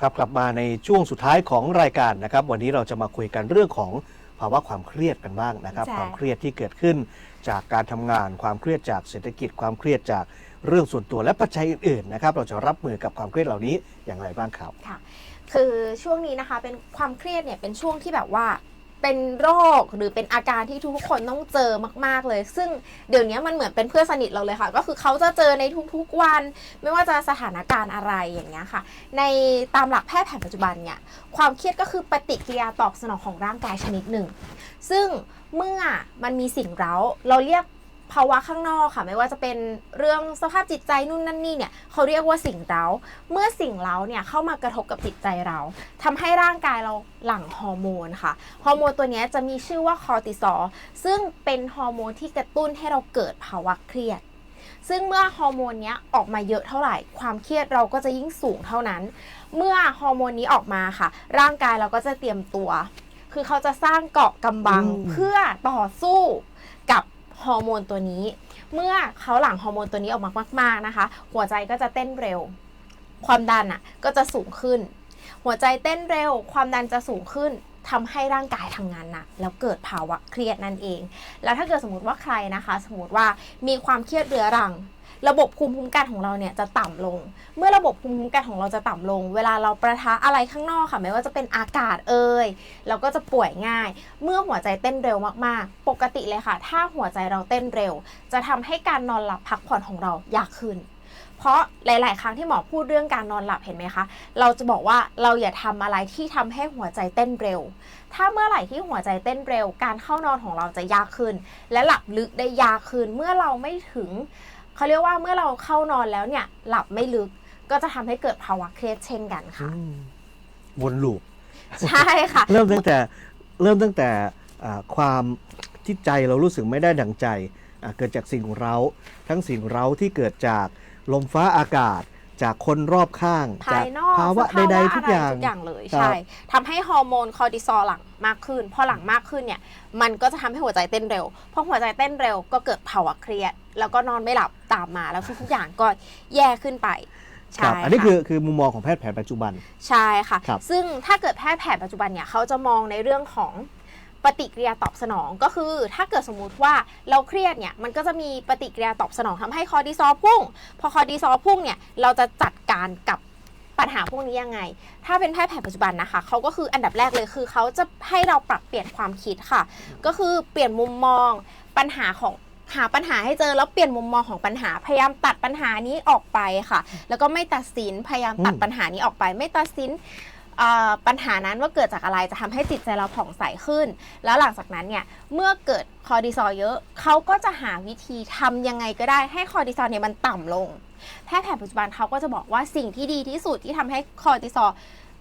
ครับกลับมาในช่วงสุดท้ายของรายการนะครับ วันนี้เราจะมาคุยกันเรื่องของภาวะความเครียดกันบ้างนะครับ ใช่ ความเครียดที่เกิดขึ้นจากการทำงาน ความเครียดจากเศรษฐกิจ ความเครียดจากเรื่องส่วนตัวและปัจจัยอื่นๆนะครับ เราจะรับมือกับความเครียดเหล่านี้อย่างไรบ้างครับค่ะคือช่วงนี้นะคะเป็นความเครียดเนี่ยเป็นช่วงที่แบบว่า เป็นโรคหรือเป็นอาการที่ทุกคนต้องเจอมาก ๆเลย ซึ่งเดี๋ยวนี้มันเหมือนเป็นเพื่อนสนิทเราเลยค่ะ ก็คือเขาจะเจอในทุกๆวัน ไม่ว่าจะสถานการณ์อะไรอย่างเงี้ยค่ะ ในตามหลักแพทย์แผนปัจจุบันเนี่ยความเครียดก็คือปฏิกิริยาตอบสนองของร่างกายชนิดหนึ่ง ซึ่งเมื่อมันมีสิ่งเร้าเราเรียก ภาวะข้างนอกค่ะ ไม่ว่าจะเป็นเรื่องสภาพจิตใจนู่นนั่นนี่เนี่ยเขาเรียกว่าสิ่งเร้า เมื่อสิ่งเร้าเนี่ยเข้ามากระทบกับจิตใจเราทำให้ร่างกายเราหลั่งฮอร์โมนค่ะ ฮอร์โมนตัวเนี้ยจะมีชื่อว่าคอร์ติซอล ซึ่งเป็นฮอร์โมนที่กระตุ้นให้เราเกิดภาวะเครียดซึ่งเมื่อฮอร์โมนเนี้ยออกมาเยอะเท่าไหร่ ความเครียดเราก็จะยิ่งสูงเท่านั้น เมื่อฮอร์โมนนี้ออกมาค่ะ ร่างกายเราก็จะเตรียมตัว คือเขาจะสร้างเกราะกำบังอืมเพื่อต่อสู้กับ ฮอร์โมนตัวนี้ เมื่อเขาหลั่งฮอร์โมนตัวนี้ออกมามาก ๆนะคะ หัวใจก็จะเต้นเร็ว ความดันอะก็จะสูงขึ้น หัวใจเต้นเร็ว ความดันจะสูงขึ้นทำให้ร่างกายทำงานหนักแล้วเกิดภาวะเครียดนั่นเอง แล้วถ้าเกิดสมมติว่าใครนะคะ สมมติว่ามีความเครียดเรื้อรัง ระบบภูมิคุ้มกันของเราเนี่ยจะต่ำลง เมื่อระบบภูมิคุ้มกันของเราจะต่ำลง เวลาเราประทะอะไรข้างนอกค่ะ ไม่ว่าจะเป็นอากาศเอ่ยเราก็จะป่วยง่าย เมื่อหัวใจเต้นเร็วมากๆ ปกติเลยค่ะ ถ้าหัวใจเราเต้นเร็ว จะทำให้การนอนหลับพักผ่อนของเรายากขึ้นเพราะหลาย ๆ ครั้งที่หมอพูดเรื่องการนอนหลับเห็นไหมคะ เราจะบอกว่าเราอย่าทำอะไรที่ทำให้หัวใจเต้นเร็ว ถ้าเมื่อไหร่ที่หัวใจเต้นเร็ว การเข้านอนของเราจะยากขึ้น และหลับลึกได้ยากขึ้น เมื่อเราไม่ถึง เขาเรียกว่าเมื่อเราเข้านอนแล้วเนี่ย หลับไม่ลึกก็จะทำให้เกิดภาวะเครียดเช่นกันค่ะอืมวนลูปใช่ค่ะ เริ่มตั้งแต่เริ่มตั้งแต่อ่าความที่ใจเรารู้สึกไม่ได้ดังใจอ่าเกิดจากสิ่งเร้าทั้งสิ่งเร้าที่เกิดจากลมฟ้าอากาศ จากคนรอบข้างภาจากยนอกภาวะสภใดๆทุกอย่างะไรทุกอย่างเลยครับใช่ทำให้ฮอร์โมนคอร์ติซอลหลั่งมากขึ้น พอหลั่งมากขึ้นเนี่ยมันก็จะทำให้หัวใจเต้นเร็วพอหัวใจเต้นเร็วก็เกิดภาวะเครียด แล้วก็นอนไม่หลับตามมาแล้วทุกๆอย่างก็แย่ขึ้นไปคใช่รับอันนี้ค่ะคือคือมุมมองของแพทย์แผนปัจจุบัน ใช่ค่ะครับซึ่งถ้าเกิดแพทย์แผนปัจจุบันเนี่ยเขาจะมองในเรื่องของ ปฏิกิริยาตอบสนองก็คือ ถ้าเกิดสมมุติว่าเราเครียดเนี่ยมันก็จะมีปฏิกิริยาตอบสนองทำให้คอร์ติซอลพุ่ง พอคอร์ติซอลพุ่งเนี่ยเราจะจัดการกับปัญหาพวกนี้ยังไง ถ้าเป็นแพทย์แผนปัจจุบันนะคะเขาก็คืออันดับแรกเลยคือเขาจะให้เราปรับเปลี่ยนความคิดค่ะ ก็คือเปลี่ยนมุมมองปัญหาของหาปัญหาให้เจอแล้วเปลี่ยนมุมมองของปัญหา พยายามตัดปัญหานี้ออกไปค่ะ แล้วก็ไม่ตัดสินพยายามตัดปัญหานี้ออกไป ไม่ตัดสิน ปัญหานั้นว่าเกิดจากอะไรจะทำให้จิตใจเราผ่องใสขึ้น แล้วหลังจากนั้นเนี่ยเมื่อเกิดคอร์ติซอลเยอะเขาก็จะหาวิธีทำยังไงก็ได้ให้คอร์ติซอลเนี่ยมันต่ำลง แพทย์แผนปัจจุบันเขาก็จะบอกว่าสิ่งที่ดีที่สุดที่ทำให้คอร์ติซอล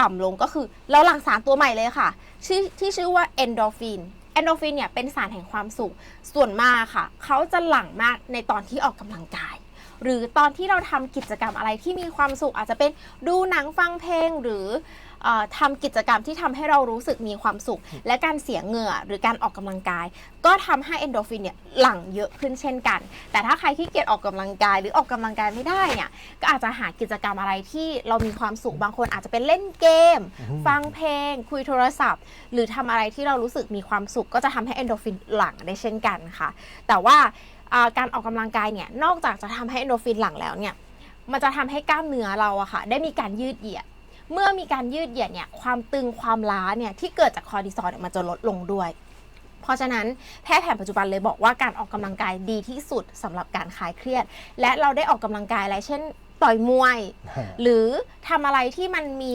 ต่ำลงก็คือเราหลั่งสารตัวใหม่เลยค่ะชื่อที่ชื่อว่าเอนโดฟินเอนโดฟินเนี่ยเป็นสารแห่งความสุขส่วนมากค่ะเขาจะหลั่งมากในตอนที่ออกกำลังกาย หรือตอนที่เราทำกิจกรรมอะไรที่มีความสุขอาจจะเป็นดูหนังฟังเพลงหรือ ทำกิจกรรมที่ทำให้เรารู้สึกมีความสุข และการเสียเหงื่อหรือการออกกำลังกาย ก็ทำให้เอนโดรฟินเนี่ยหลั่งเยอะขึ้นเช่นกัน แต่ถ้าใครที่เกียจออกกำลังกาย หรือออกกำลังกายไม่ได้เนี่ยก็อาจจะหากิจกรรมอะไรที่เรามีความสุขบางคนอาจจะเป็นเล่นเกมอืมฟังเพลง คุยโทรศัพท์ หรือทำอะไรที่เรารู้สึกมีความสุข ก็จะทำให้เอนโดรฟินหลั่งได้เช่นกันค่ะ แต่ว่าอ่าการออกกำลังกายเนี่ยนอกจากจะทำให้เอนโดรฟินหลั่งแล้วเนี่ยมันจะทำให้กล้ามเนื้อเราอะค่ะ ได้มีการยืดเหยียด เมื่อมีการยืดเหยียดเนี่ยความตึงความล้าเนี่ยที่เกิดจากคอร์ติซอลเนี่ยมันจะลดลงด้วย เพราะฉะนั้นแพทย์แผนปัจจุบันเลยบอกว่าการออกกำลังกายดีที่สุดสำหรับการคลายเครียด และเราได้ออกกำลังกายอะไรเช่นต่อยมวย หรือทำอะไรที่มันมี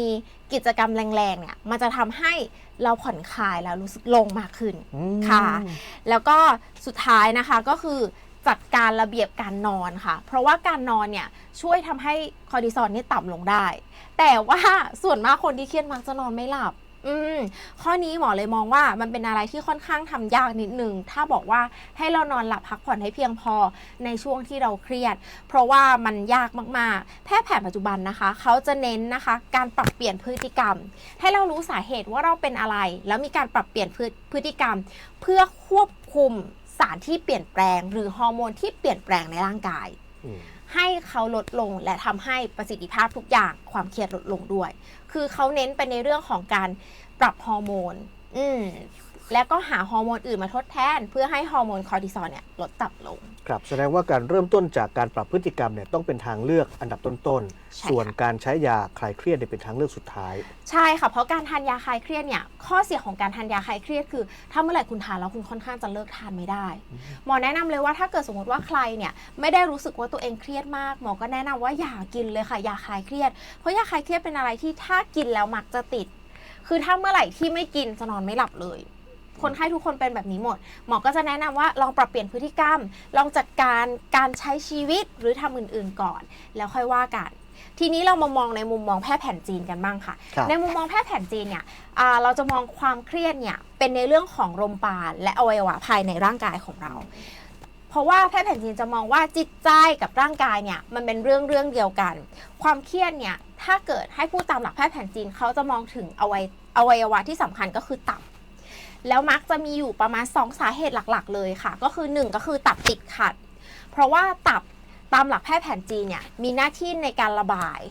กิจกรรมแรงๆเนี่ยมันจะทำให้เราผ่อนคลายแล้วรู้สึกโลงมากขึ้นอืมค่ะ แล้วก็สุดท้ายนะคะก็คือ จัดการระเบียบการนอนค่ะ เพราะว่าการนอนเนี่ยช่วยทำให้คอร์ติซอลนี่ต่ำลงได้ แต่ว่าส่วนมากคนที่เครียดมักจะนอนไม่หลับ อืมข้อนี้หมอเลยมองว่ามันเป็นอะไรที่ค่อนข้างทำยากนิดนึง ถ้าบอกว่าให้เรานอนหลับพักผ่อนให้เพียงพอในช่วงที่เราเครียด เพราะว่ามันยากมากๆ แพทย์แผนปัจจุบันนะคะ เขาจะเน้นนะคะ การปรับเปลี่ยนพฤติกรรม ให้เรารู้สาเหตุว่าเราเป็นอะไร แล้วมีการปรับเปลี่ยนพฤติกรรม เพื่อควบคุม สารที่เปลี่ยนแปลง หรือฮอร์โมนที่เปลี่ยนแปลงในร่างกายอืมให้เขาลดลงและทำให้ประสิทธิภาพทุกอย่างความเครียดลดลงด้วย คือเขาเน้นไปในเรื่องของการปรับฮอร์โมน อืม แล้วก็หาฮอร์โมนอื่นมาทดแทน เพื่อให้ฮอร์โมนคอร์ติซอลเนี่ยลดต่ำลง ครับแสดงว่าการเริ่มต้นจากการปรับพฤติกรรมเนี่ยต้องเป็นทางเลือกอันดับต้นใช่ๆส่วนค่ะการใช้ยาคลายเครียดเนี่ยเป็นทางเลือกสุดท้าย ใช่ค่ะ เพราะการทานยาคลายเครียดเนี่ยข้อเสียของการทานยาคลายเครียดคือ ถ้าเมื่อไหร่คุณทานแล้วคุณค่อนข้างจะเลิกทานไม่ได้ หมอแนะนำเลยว่าถ้าเกิดสมมติว่าใครเนี่ยไม่ได้รู้สึกว่าตัวเองเครียดมาก หมอก็แนะนำว่าอย่ากินเลยค่ะยาคลายเครียด เพราะยาคลายเครียดเป็นอะไรที่ถ้ากินแล้วมักจะติด คือถ้าเมื่อไหร่ที่ไม่กินจะนอนไม่หลับเลย คนไข้ทุกคนเป็นแบบนี้หมด หมอก็จะแนะนำว่าลองปรับเปลี่ยนพฤติกรรม ลองจัดการการใช้ชีวิตหรือทำอื่น ๆ ก่อน แล้วค่อยว่ากันทีนี้เรามามองในมุมมองแพทย์แผนจีนกันบ้างค่ะครับในมุมมองแพทย์แผนจีนเนี่ยอ่าเราจะมองความเครียดเนี่ยเป็นในเรื่องของลมปราณและอวัยวะภายในร่างกายของเรา เพราะว่าแพทย์แผนจีนจะมองว่าจิตใจกับร่างกายเนี่ยมันเป็นเรื่องเรื่องเดียวกัน ความเครียดเนี่ยถ้าเกิดให้พูดตามหลักแพทย์แผนจีนเขาจะมองถึงอวัยอวัยวะที่สำคัญก็คือตับ แล้วมักจะมีอยู่ประมาณ 2 สาเหตุหลักๆ เลยค่ะ ก็คือ 1 ก็คือตับติดขัด เพราะว่าตับตามหลักแพทย์แผนจีนเนี่ยมีหน้าที่ในการระบาย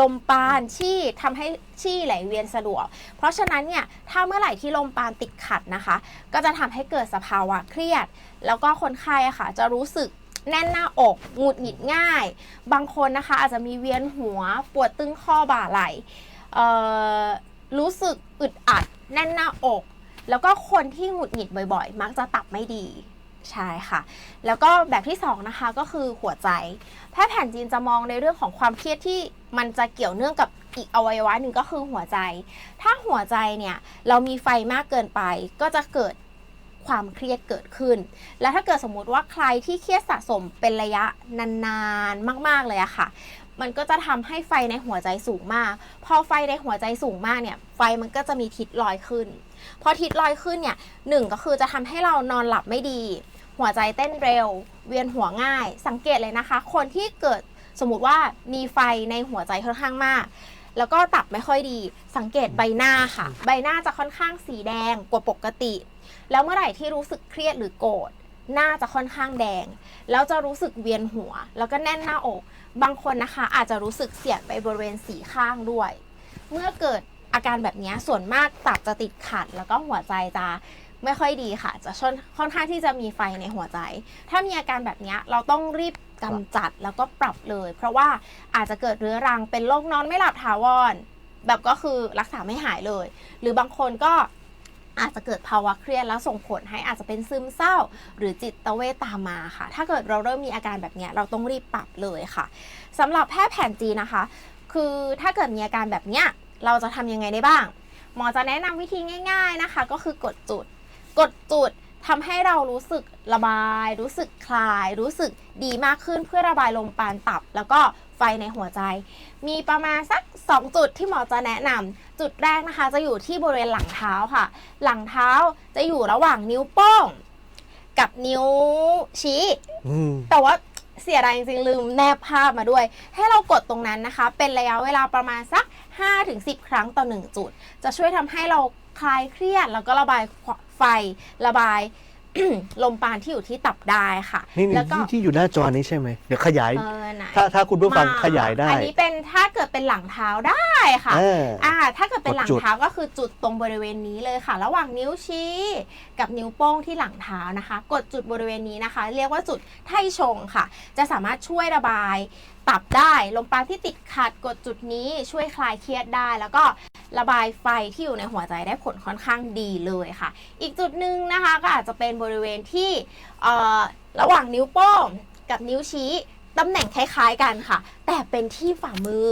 ลมปราณชี่ทำให้ชี่ไหลเวียนสะดวก เพราะฉะนั้นเนี่ยถ้าเมื่อไหร่ที่ลมปราณติดขัดนะคะ ก็จะทำให้เกิดสภาวะเครียด แล้วก็คนไข้อะค่ะ จะรู้สึกแน่นหน้าอกหงุดหงิดง่าย บางคนนะคะอาจจะมีเวียนหัวปวดตึงข้อบ่าไหล่รู้สึกอึดอัด แน่นหน้าอก แล้วก็คนที่หงุดหงิดบ่อยๆ มักจะตับไม่ดีใช่ค่ะ แล้วก็แบบที่สองนะคะก็คือหัวใจ แพทย์แผนจีนจะมองในเรื่องของความเครียดที่มันจะเกี่ยวเนื่องกับอีกอวัยวะหนึ่งก็คือหัวใจ ถ้าหัวใจเนี่ยเรามีไฟมากเกินไป ก็จะเกิดความเครียดเกิดขึ้น แล้วถ้าเกิดสมมุติว่าใครที่เครียดสะสมเป็นระยะนานๆ มาก ๆ เลยอะค่ะ มันก็จะทำให้ไฟในหัวใจสูงมาก พอไฟในหัวใจสูงมากเนี่ย ไฟมันก็จะมีทิศลอยขึ้น พอทิศลอยขึ้นเนี่ยหนึ่งก็คือจะทำให้เรานอนหลับไม่ดี หัวใจเต้นเร็ว เวียนหัวง่าย สังเกตเลยนะคะ คนที่เกิดสมมติว่ามีไฟในหัวใจค่อนข้างมาก แล้วก็ตับไม่ค่อยดี สังเกตใบหน้าค่ะ ใบหน้าจะค่อนข้างสีแดงกว่าปกติ แล้วเมื่อไหร่ที่รู้สึกเครียดหรือโกรธ หน้าจะค่อนข้างแดง แล้วจะรู้สึกเวียนหัว แล้วก็แน่นหน้าอก บางคนนะคะ อาจจะรู้สึกเสียดไปบริเวณสีข้างด้วย เมื่อเกิดอาการแบบนี้ส่วนมากตับจะติดขัด แล้วก็หัวใจจะไม่ค่อยดีค่ะ จะชนค่อนข้างที่จะมีไฟในหัวใจ ถ้ามีอาการแบบนี้เราต้องรีบกำจัดแล้วก็ปรับเลย เพราะว่าอาจจะเกิดเรื้อรังเป็นโรคนอนไม่หลับถาวรแบบก็คือรักษาไม่หายเลย หรือบางคนก็ อาจจะเกิดภาวะเครียดแล้วส่งผลให้อาจจะเป็นซึมเศร้า หรือจิตเวทตามมาค่ะ ถ้าเกิดเราเริ่มมีอาการแบบนี้เราต้องรีบปรับเลยค่ะสำหรับแพทย์แผนจีนนะคะ คือถ้าเกิดมีอาการแบบนี้เราจะทำยังไงได้บ้าง หมอจะแนะนำวิธีง่าย ๆนะคะ ก็คือกดจุด กดจุด ทำให้เรารู้สึกระบาย รู้สึกคลาย รู้สึกดีมากขึ้นเพื่อระบายลมปานตับ แล้วก็ไฟในหัวใจ มีประมาณสัก 2 จุดที่หมอจะแนะนำจุดแรกนะคะ จะอยู่ที่บริเวณหลังเท้าค่ะ หลังเท้าจะอยู่ระหว่างนิ้วโป้ง กับนิ้วชี้อืมแต่ว่าเสียดายจริงๆลืมแนบภาพมาด้วย ให้เรากดตรงนั้นนะคะ เป็นระยะเวลาประมาณสัก 5-10 ครั้งต่อ 1 จุด จะช่วยทำให้เรา คลายเครียด แล้วก็ระบายไฟระบายลมปานที่อยู่ที่ตับได้ค่ะ นี่นี่แล้วก็ที่ที่อยู่หน้าจอนี้ใช่ไหมเดี๋ยวขยายเออไหนถ้าถ้าคุณผู้ฟังมาขยายได้ อันนี้เป็นถ้าเกิดเป็นหลังเท้าได้ค่ะเอออ่าถ้าเกิดเป็นหลังกดจุดเท้าก็คือจุดตรงบริเวณนี้เลยค่ะ ระหว่างนิ้วชี้ กับนิ้วโป้งที่หลังเท้านะคะ กดจุดบริเวณนี้นะคะ เรียกว่าจุดไท่ชงค่ะ จะสามารถช่วยระบาย ตับได้ลมปราณที่ติดขัดกดจุดนี้ช่วยคลายเครียดได้ แล้วก็ระบายไฟที่อยู่ในหัวใจได้ผลค่อนข้างดีเลยค่ะ อีกจุดหนึ่งนะคะก็อาจจะเป็นบริเวณที่ระหว่างนิ้วโป้งกับนิ้วชี้ตำแหน่งคล้ายๆกันค่ะ แต่เป็นที่ฝ่ามือ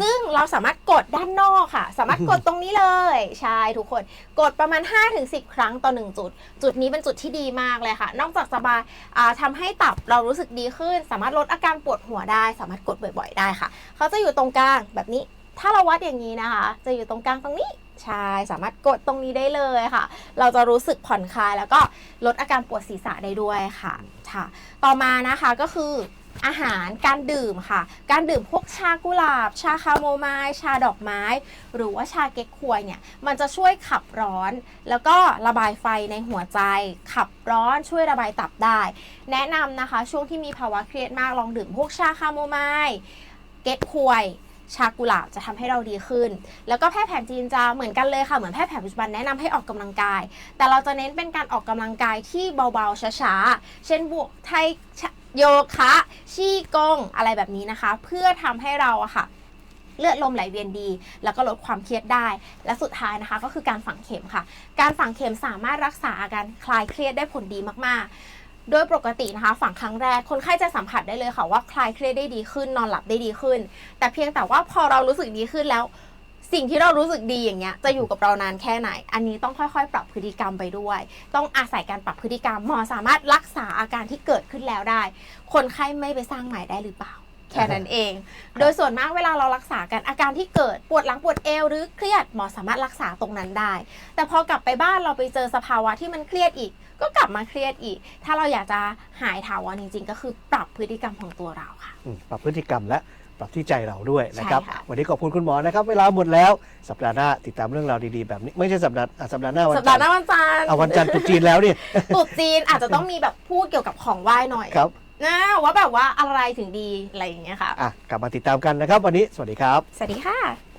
ซึ่งเราสามารถกดด้านนอกค่ะ สามารถกดตรงนี้เลยใช่ทุกคนกดประมาณ 5-10 ครั้งต่อ 1 จุด จุดนี้เป็นจุดที่ดีมากเลยค่ะ นอกจากสบายอ่าทำให้ตับเรารู้สึกดีขึ้น สามารถลดอาการปวดหัวได้ สามารถกดบ่อยๆได้ค่ะ เขาจะอยู่ตรงกลางแบบนี้ถ้าเราวัดอย่างนี้นะคะ จะอยู่ตรงกลางตรงนี้ใช่สามารถกดตรงนี้ได้เลยค่ะ เราจะรู้สึกผ่อนคลายแล้วก็ลดอาการปวดศีรษะได้ด้วยค่ะค่ะ ต่อมานะคะก็คือ อาหารการดื่มค่ะ การดื่มพวกชากุหลาบ ชาคาโมไมล์ชาดอกไม้ หรือว่าชาเก๊กควยเนี่ยมันจะช่วยขับร้อน แล้วก็ระบายไฟในหัวใจ ขับร้อนช่วยระบายตับได้ แนะนำนะคะ ช่วงที่มีภาวะเครียดมากลองดื่มพวกชาคาโมไมล์เก๊กควย ชากุหลาบจะทำให้เราดีขึ้น แล้วก็แพทย์แผนจีนจะเหมือนกันเลยค่ะ เหมือนแพทย์แผนปัจจุบันแนะนำให้ออกกำลังกาย แต่เราจะเน้นเป็นการออกกำลังกายที่เบาๆช้าๆ เช่นบวกไทยโยคะชี่กงอะไรแบบนี้นะคะ เพื่อทำให้เราอะค่ะเลือดลมไหลเวียนดี แล้วก็ลดความเครียดได้ และสุดท้ายนะคะก็คือการฝังเข็มค่ะ การฝังเข็มสามารถรักษาอาการคลายเครียดได้ผลดีมากๆ โดยปกตินะคะ ฝังครั้งแรกคนไข้จะสัมผัสได้เลยค่ะว่าคลายเครียดได้ดีขึ้น นอนหลับได้ดีขึ้น แต่เพียงแต่ว่าพอเรารู้สึกดีขึ้นแล้ว สิ่งที่เรารู้สึกดีอย่างเงี้ยจะอยู่กับเรานานแค่ไหน อันนี้ต้องค่อยๆ ปรับพฤติกรรมไปด้วย ต้องอาศัยการปรับพฤติกรรมหมอสามารถรักษาอาการที่เกิดขึ้นแล้วได้ คนไข้ไม่ไปสร้างใหม่ได้หรือเปล่าแค่นั้นเอง โดยส่วนมากเวลาเรารักษากันอาการที่เกิดปวดหลังปวดเอวหรือเครียดหมอสามารถรักษาตรงนั้นได้ แต่พอกลับไปบ้านเราไปเจอสภาวะที่มันเครียดอีก ก็กลับมาเครียดอีก ถ้าเราอยากจะหายถาวรจริงๆ ก็คือปรับพฤติกรรมของตัวเราค่ะ อืมปรับพฤติกรรมและปรับที่ใจเราด้วยนะครับ ใช่ค่ะ วันนี้ขอบคุณคุณหมอนะครับ เวลาหมดแล้วสัปดาห์หน้าติดตามเรื่องราวดีๆแบบนี้ไม่ใช่สัปดาห์อะสัปดาห์หน้าวันสัปจัดานห์หน้าทร์วันจันทร์เอาวันจันทร์ตรุษจีนแล้วนี่ ตรุษจีนอาจจะต้องมีแบบพูดเกี่ยวกับของไหว้หน่อยครับนะว่าแบบว่าอะไรถึงดีอะไรอย่างเงี้ยค่ะ อะกลับมาติดตามกันนะครับ วันนี้สวัสดีครับ สวัสดีค่ะ